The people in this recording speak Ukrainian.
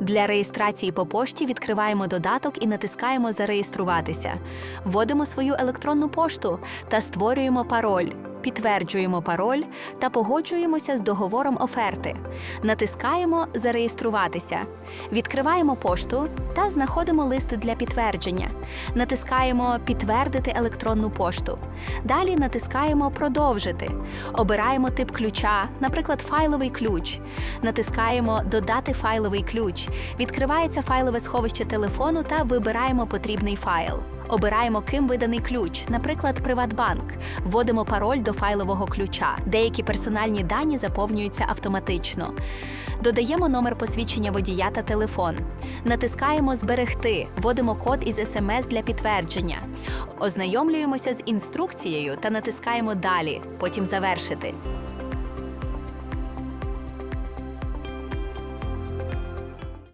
Для реєстрації по пошті відкриваємо додаток і натискаємо Зареєструватися. Вводимо свою електронну пошту та створюємо пароль. Підтверджуємо пароль та погоджуємося з договором оферти. Натискаємо Зареєструватися. Відкриваємо пошту та знаходимо лист для підтвердження. Натискаємо Підтвердити електронну пошту. Далі натискаємо Продовжити. Обираємо тип ключа, наприклад, файловий ключ. Натискаємо Додати файловий ключ. Відкривається файлове сховище телефону та вибираємо потрібний файл. Обираємо, ким виданий ключ, наприклад, Приватбанк. Вводимо пароль до файлового ключа. Деякі персональні дані заповнюються автоматично. Додаємо номер посвідчення водія та телефон. Натискаємо Зберегти, вводимо код із смс для підтвердження. Ознайомлюємося з інструкцією та натискаємо Далі, потім завершити.